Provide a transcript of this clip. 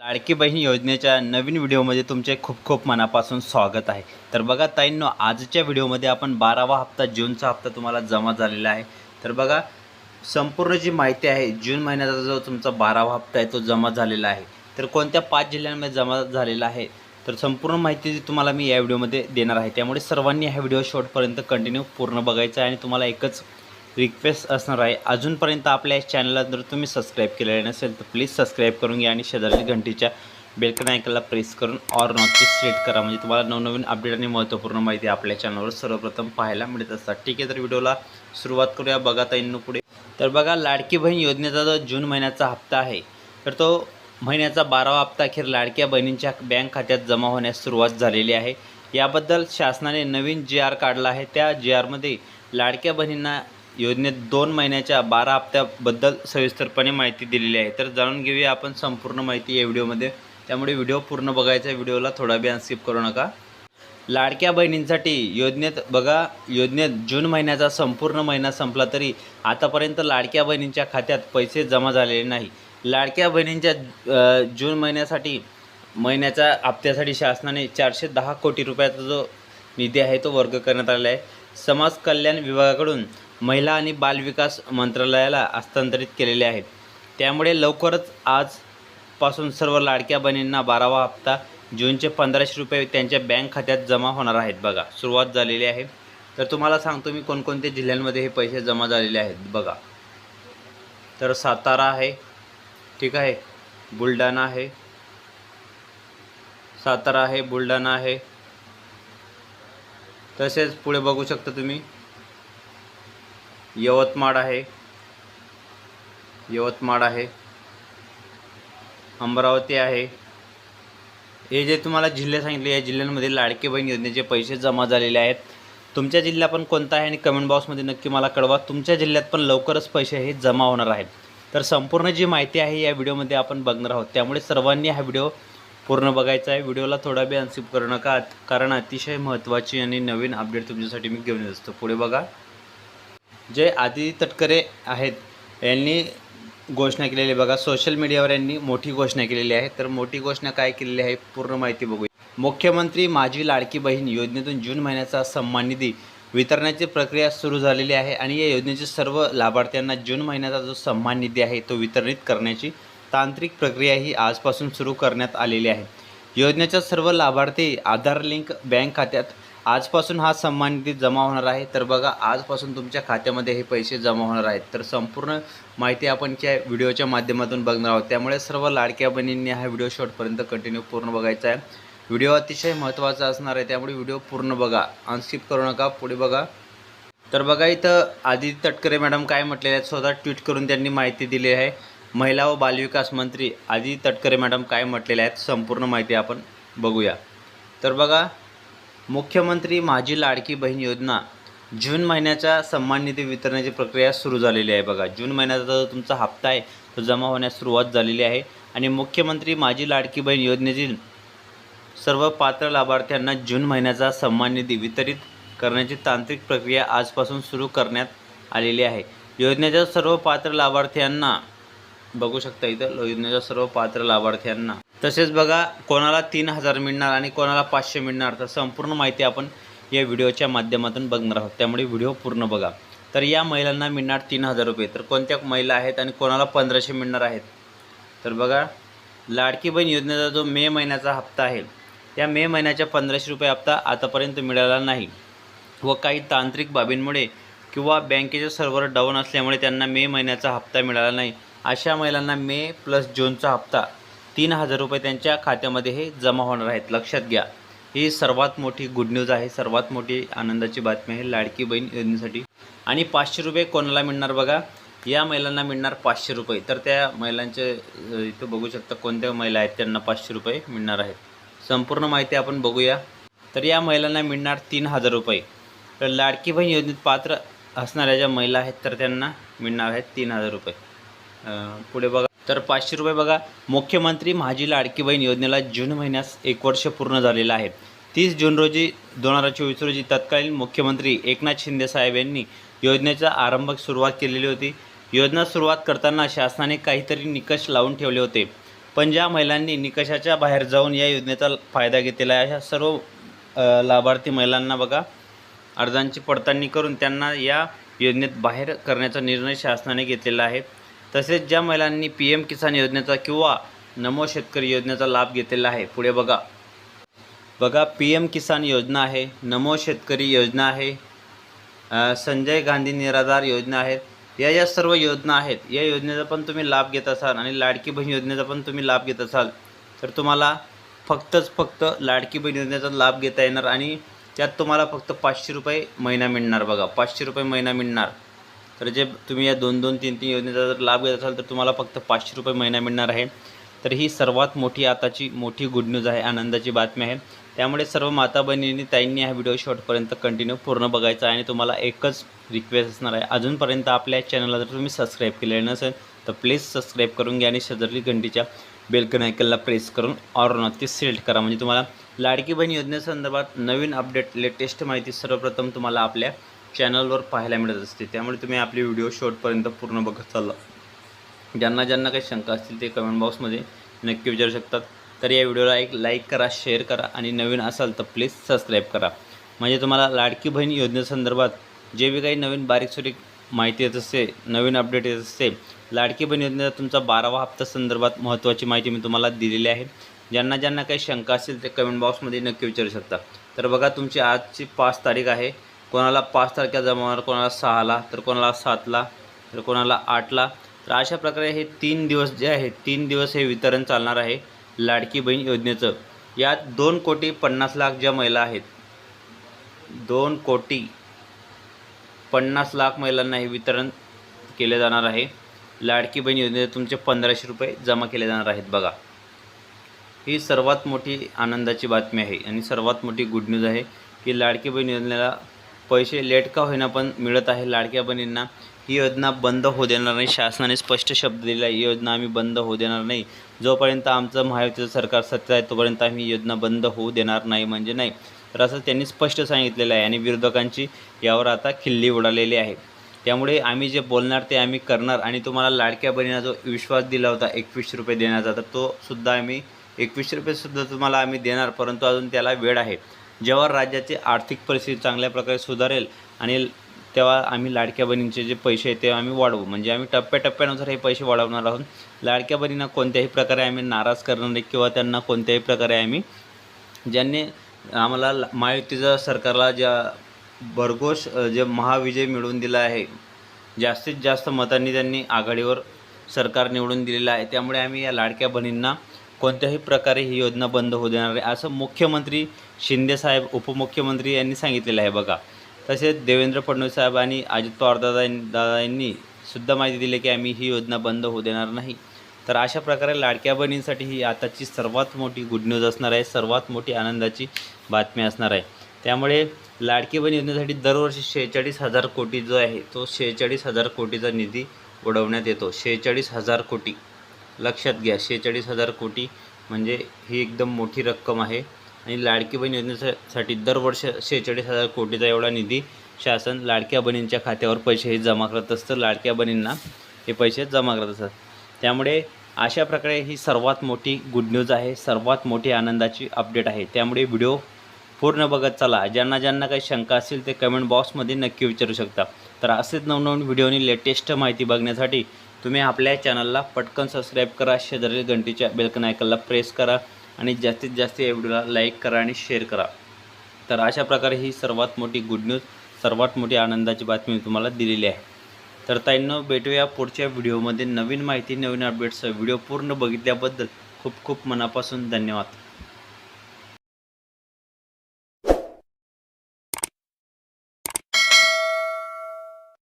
लाडकी बहीण योजनेच्या नवीन व्हिडिओमध्ये तुमचे खूप खूप मनापासून स्वागत आहे. तर बघा ताईंनो आजच्या व्हिडिओमध्ये आपण बारावा हप्ता जूनचा हप्ता तुम्हाला जमा झालेला आहे. तर बघा संपूर्ण जी माहिती आहे जून महिन्याचा जो तुमचा बारावा हप्ता आहे तो जमा झालेला आहे. तर कोणत्या पाच जिल्ह्यांमध्ये जमा झालेला आहे तर संपूर्ण माहिती जी तुम्हाला मी या व्हिडिओमध्ये देणार आहे. त्यामुळे सर्वांनी हा व्हिडिओ शॉर्टपर्यंत कंटिन्यू पूर्ण बघायचा आहे आणि तुम्हाला एकच रिक्वेस्ट असणार आहे. अजूनपर्यंत आपल्या चॅनलला जर तुम्ही सबस्क्राईब केलेलं नसेल तर प्लीज सबस्क्राईब करून घ्या आणि शेजारी घंटीच्या बेलकन आयकनला प्रेस करून ऑर नॉटची सेट करा. म्हणजे तुम्हाला नवनवीन अपडेट आणि महत्त्वपूर्ण माहिती आपल्या चॅनलवर सर्वप्रथम पाहायला मिळत असतात. ठीक आहे तर व्हिडिओला सुरुवात करूया. बघा ताईंनो पुढे. तर बघा लाडकी बहीण योजनेचा जो जून महिन्याचा हप्ता आहे तर तो महिन्याचा बारावा हप्ता अखेर लाडक्या बहिणींच्या बँक खात्यात जमा होण्यास सुरुवात झालेली आहे. याबद्दल शासनाने नवीन जी आर काढला आहे. त्या जी आरमध्ये लाडक्या बहिणींना योजनेत दोन महिन्याच्या बारा हप्त्याबद्दल सविस्तरपणे माहिती दिलेली आहे. तर जाणून घेऊया आपण संपूर्ण माहिती या व्हिडिओमध्ये. त्यामुळे व्हिडिओ पूर्ण बघायचा व्हिडिओला थोडा बी स्किप करू नका. लाडक्या बहिणींसाठी योजनेत बघा योजनेत जून महिन्याचा संपूर्ण महिना संपला तरी आतापर्यंत लाडक्या बहिणींच्या खात्यात पैसे जमा झालेले नाही. लाडक्या बहिणींच्या जून महिन्यासाठी महिन्याच्या हप्त्यासाठी शासनाने चारशे दहा कोटी रुपयाचा जो निधी आहे तो वर्ग करण्यात आलेला आहे. समाज कल्याण विभागाकडून महिला आणि बालविकास मंत्रालयाला हस्तांतरित केलेले आहेत. त्यामुळे लवकरच आजपासून सर्व लाडक्या बहिणींना बारावा हप्ता जूनचे पंधराशे रुपये त्यांच्या बँक खात्यात जमा होणार आहेत बघा. सुरुवात झालेली आहे. तर तुम्हाला सांगतो मी कोणकोणत्या जिल्ह्यांमध्ये हे पैसे जमा झालेले आहेत बघा. तर सातारा आहे ठीक आहे. बुलढाणा आहे. सातारा आहे बुलढाणा आहे. तसेच पुढे बघू शकता तुम्ही. यवतमाळ आहे. यवतमाळ आहे. अमरावती आहे. हे जे तुम्हाला जिल्हे सांगितले या जिल्ह्यांमध्ये लाडके बहीण योजनेचे पैसे जमा झालेले आहेत. तुमच्या जिल्हा पण कोणता आहे आणि कमेंट बॉक्समध्ये नक्की मला कळवा. तुमच्या जिल्ह्यात पण लवकरच पैसे हे जमा होणार आहेत. तर संपूर्ण जी माहिती आहे या व्हिडिओमध्ये आपण बघणार आहोत. त्यामुळे सर्वांनी हा व्हिडिओ पूर्ण बघायचा आहे. व्हिडिओला थोडा बी अनसिप करू नका कारण अतिशय महत्त्वाची आणि नवीन अपडेट तुमच्यासाठी मी घेऊन येत असतो. पुढे बघा. जे आदिती तटकरे आहेत यांनी घोषणा केलेली आहे. बघा सोशल मीडियावर यांनी मोठी घोषणा केलेली आहे. तर मोठी घोषणा काय केलेली आहे पूर्ण माहिती बघूया. मुख्यमंत्री माझी लाडकी बहीण योजनेतून जून महिन्याचा सन्मान निधी वितरणाची प्रक्रिया सुरू झालेली आहे आणि या योजनेचे सर्व लाभार्थ्यांना जून महिन्याचा जो सन्मान निधी आहे तो वितरित करण्याची तांत्रिक प्रक्रिया ही आजपासून सुरू करण्यात आलेली आहे. योजनेच्या सर्व लाभार्थी आधार लिंक बँक खात्यात आजपासून हा सन्मान निधी जमा होणार आहे. तर बघा आजपासून तुमच्या खात्यामध्ये हे पैसे जमा होणार आहेत. तर संपूर्ण माहिती आपण त्या व्हिडिओच्या माध्यमातून बघणार आहोत. त्यामुळे सर्व लाडक्या बहिणींनी हा व्हिडिओ शॉर्टपर्यंत कंटिन्यू पूर्ण बघायचा आहे. व्हिडिओ अतिशय महत्त्वाचा असणार आहे. त्यामुळे व्हिडिओ पूर्ण बघा. अनस्किप करू नका. पुढे बघा. तर बघा इथं आदिती तटकरे मॅडम काय म्हटलेले आहेत? स्वतः ट्विट करून त्यांनी माहिती दिली आहे. महिला व बालविकास मंत्री आदिती तटकरे मॅडम काय म्हटलेले आहेत? संपूर्ण माहिती आपण बघूया. तर बघा मुख्यमंत्री माझी लाडकी बहीण योजना. जून महिन्याच्या सन्मान निधी वितरणाची प्रक्रिया सुरू झालेली आहे बघा. जून महिन्याचा जो तुमचा हप्ता आहे तो जमा होण्यास सुरुवात झालेली आहे. आणि मुख्यमंत्री माझी लाडकी बहीण योजनेतील सर्व पात्र लाभार्थ्यांना जून महिन्याचा सन्मान निधी वितरित करण्याची तांत्रिक प्रक्रिया आजपासून सुरू करण्यात आलेली आहे. योजनेच्या सर्व पात्र लाभार्थ्यांना बघू शकता इथं योजनेच्या सर्व पात्र लाभार्थ्यांना. तसेच बघा कोणाला तीन हजार मिळणार आणि कोणाला पाचशे मिळणार तर संपूर्ण माहिती आपण या व्हिडिओच्या माध्यमातून बघणार आहोत. त्यामुळे व्हिडिओ पूर्ण बघा. तर या महिलांना मिळणार तीन हजार रुपये. तर कोणत्या महिला आहेत आणि कोणाला पंधराशे मिळणार आहेत? तर बघा लाडकी बहीण योजनेचा जो मे महिन्याचा हप्ता आहे या मे महिन्याच्या पंधराशे रुपये हप्ता आतापर्यंत मिळाला नाही. व काही तांत्रिक बाबींमुळे किंवा बँकेचे सर्व्हर डाऊन असल्यामुळे त्यांना मे महिन्याचा हप्ता मिळाला नाही. अशा महिलांना मे प्लस जूनचा हप्ता तीन हजार रुपये त्यांच्या खात्यामध्ये हे जमा होणार आहेत. लक्षात घ्या. ही सर्वात मोठी गुड न्यूज आहे. सर्वात मोठी आनंदाची बातमी आहे लाडकी बहीण योजनेसाठी. आणि पाचशे रुपये कोणाला मिळणार बघा? या महिलांना मिळणार पाचशे रुपये. तर त्या महिलांचे इथं बघू शकता कोणत्या महिला आहेत त्यांना पाचशे रुपये मिळणार आहेत. संपूर्ण माहिती आपण बघूया. तर या महिलांना मिळणार तीन हजार रुपये. तर लाडकी बहीण योजनेत पात्र असणाऱ्या ज्या महिला आहेत तर त्यांना मिळणार आहेत तीन हजार रुपये. पुढे बघा. तर पाचशे रुपये बघा. मुख्यमंत्री माझी लाडकी बहीण योजनेला जून महिन्यास एक वर्ष पूर्ण झालेलं आहे. तीस जून रोजी दोन हजार चोवीस रोजी तत्कालीन मुख्यमंत्री एकनाथ शिंदे साहेब यांनी योजनेचा आरंभ सुरुवात केलेली होती. योजना सुरुवात करताना शासनाने काहीतरी निकष लावून ठेवले होते. पण ज्या महिलांनी निकषाच्या बाहेर जाऊन या योजनेचा फायदा घेतलेला आहे अशा सर्व लाभार्थी महिलांना बघा. अर्जांची पडताळणी करून त्यांना या योजनेत बाहेर करण्याचा निर्णय शासनाने घेतलेला आहे. तसेच ज्या महिलांनी पी एम किसान योजनेचा किंवा नमो शेतकरी योजनेचा लाभ घेतलेला आहे पुढे बघा. बघा पी एम किसान योजना आहे नमो शेतकरी योजना आहे संजय गांधी निराधार योजना आहेत या या सर्व योजना आहेत. या योजनेचा पण तुम्ही लाभ घेत असाल आणि लाडकी बहीण योजनेचा पण तुम्ही लाभ घेत असाल तर तुम्हाला फक्तच फक्त लाडकी बहीण योजनेचा लाभ घेता येणार आणि त्यात तुम्हाला फक्त पाचशे रुपये महिना मिळणार बघा. पाचशे रुपये महिना मिळणार. तर जे तुम्ही या दोन दोन तीन तीन योजनेचा जर लाभ घेत असाल तर तुम्हाला फक्त पाचशे रुपये महिना मिळणार आहे. तर ही सर्वात मोठी आताची मोठी गुड न्यूज आहे आनंदाची बातमी आहे. त्यामुळे सर्व माता बहिणींनी ताईंनी हा व्हिडिओ शॉर्टपर्यंत कंटिन्यू पूर्ण बघायचा आहे आणि तुम्हाला एकच रिक्वेस्ट असणार आहे. अजूनपर्यंत आपल्या चॅनलला जर तुम्ही सबस्क्राईब केले नसेल तर प्लीज सबस्क्राईब करून घ्या आणि शेजारी घंटीच्या बेलकन आयकनला प्रेस करून ऑर नक्की सिलेक्ट करा. म्हणजे तुम्हाला लाडकी बहीण योजनेसंदर्भात नवीन अपडेट लेटेस्ट माहिती सर्वप्रथम तुम्हाला आपल्या चॅनलवर पाहायला मिळत असते. त्यामुळे तुम्ही आपले व्हिडिओ शॉर्टपर्यंत पूर्ण बघत चालला. ज्यांना ज्यांना काही शंका असतील ते कमेंट बॉक्समध्ये नक्की विचारू शकतात. तर या व्हिडिओला एक लाईक करा शेअर करा आणि नवीन असाल तर प्लीज सबस्क्राईब करा. म्हणजे तुम्हाला लाडकी बहीण योजनेसंदर्भात जे बी काही नवीन बारीक सुरीक माहिती येत असते नवीन अपडेट येत असते लाडकी बहीण योजनेचा तुमचा बारावा हप्ता संदर्भात महत्त्वाची माहिती मी तुम्हाला दिलेली आहे. ज्यांना ज्यांना काही शंका असतील ते कमेंट बॉक्समध्ये नक्की विचारू शकता. तर बघा तुमची आजची पाच तारीख आहे. कोणाला पाच तारखेला जमा होणार कोणाला सहाला तर कोणाला सातला तर कोणाला आठला. तर अशा प्रकारे हे तीन दिवस जे आहे तीन दिवस हे वितरण चालणार आहे लाडकी बहीण योजनेचं. यात दोन कोटी पन्नास लाख ज्या महिला आहेत दोन कोटी पन्नास लाख महिलांना हे वितरण केले जाणार आहे. लाडकी बहीण योजनेत तुमचे पंधराशे रुपये जमा केले जाणार आहेत बघा. ही सर्वात मोठी आनंदाची बातमी आहे आणि सर्वात मोठी गुड न्यूज आहे की लाडकी बहीण योजनेला पैसे लेट का होईना पण मिळत आहे लाडक्या बहिणींना. ही योजना बंद होऊ देणार नाही. शासनाने स्पष्ट शब्द दिला आहे ही योजना आम्ही बंद होऊ देणार नाही. जोपर्यंत आमचं महायुतीचं सरकार सत्य आहे तोपर्यंत आम्ही योजना बंद होऊ देणार नाही म्हणजे नाही. तर असं त्यांनी स्पष्ट सांगितलेलं आहे आणि विरोधकांची यावर आता खिल्ली उडालेली आहे. त्यामुळे आम्ही जे बोलणार ते आम्ही करणार आणि तुम्हाला लाडक्या बहिणीला जो विश्वास दिला होता एकवीसशे रुपये देण्याचा तर तो सुद्धा आम्ही एकवीसशे रुपयेसुद्धा तुम्हाला आम्ही देणार परंतु अजून त्याला वेळ आहे. जेव्हा राज्याची आर्थिक परिस्थिती चांगल्या प्रकारे सुधारेल आणि तेव्हा आम्ही लाडक्या बहिणींचे जे पैसे आहेत ते आम्ही वाढवू. म्हणजे आम्ही टप्प्याटप्प्यानुसार हे पैसे वाढवणार आहोत. लाडक्या बहिणींना कोणत्याही प्रकारे आम्ही नाराज करणार नाही किंवा त्यांना कोणत्याही प्रकारे आम्ही ज्यांनी आम्हाला ला- महायुतीचं सरकारला ज्या भरघोष जे महाविजय मिळवून दिला आहे जास्तीत जास्त मतांनी त्यांनी आघाडीवर सरकार निवडून दिलेलं आहे. त्यामुळे आम्ही या लाडक्या बहिणींना कोणत्याही प्रकारे ही योजना बंद होऊ देणार आहे असं मुख्यमंत्री शिंदेसाहेब उपमुख्यमंत्री यांनी सांगितलेलं आहे बघा. तसेच देवेंद्र फडणवीस साहेब आणि अजित पवार दादा दादा यांनी सुद्धा माहिती दिली की आम्ही ही योजना बंद होऊ देणार नाही. तर अशा प्रकारे लाडक्या बहिणींसाठी ही आताची सर्वात मोठी गुड न्यूज असणार आहे सर्वात मोठी आनंदाची बातमी असणार आहे. त्यामुळे लाडकी बहीण योजनेसाठी दरवर्षी शेहेचाळीस हजार कोटी जो आहे तो शेहेचाळीस हजार कोटीचा निधी उडवण्यात येतो. शेहेचाळीस हजार कोटी. लक्षात घ्या शेहेचाळीस हजार कोटी म्हणजे ही एकदम मोठी रक्कम आहे. आणि लाडकी बहीण योजनेसाठी दरवर्ष शेहेचाळीस हजार कोटीचा एवढा निधी शासन लाडक्या बहिणींच्या खात्यावर पैसे हे जमा करत असतं. लाडक्या बहिणींना हे पैसे जमा करत असतात. त्यामुळे अशा प्रकारे ही सर्वात मोठी गुड न्यूज आहे. सर्वात मोठी आनंदाची अपडेट आहे. त्यामुळे व्हिडिओ पूर्ण बघत चला. ज्यांना ज्यांना काही शंका असेल ते कमेंट बॉक्समध्ये नक्की विचारू शकता. तर असेच नवनवीन व्हिडिओनी लेटेस्ट माहिती बघण्यासाठी तुम्ही आपल्या चॅनलला पटकन सबस्क्राईब करा शेजारील घंटीच्या बेलकन आयकनला प्रेस करा आणि जास्तीत जास्त या व्हिडिओला लाईक करा आणि शेअर करा. तर अशा प्रकारे ही सर्वात मोठी गुड न्यूज सर्वात मोठी आनंदाची बातमी तुम्हाला दिलेली आहे. तर ताईंनो भेटूया पुढच्या व्हिडिओमध्ये नवीन माहिती नवीन अपडेट्स व्हिडिओ पूर्ण बघितल्याबद्दल खूप खूप मनापासून धन्यवाद.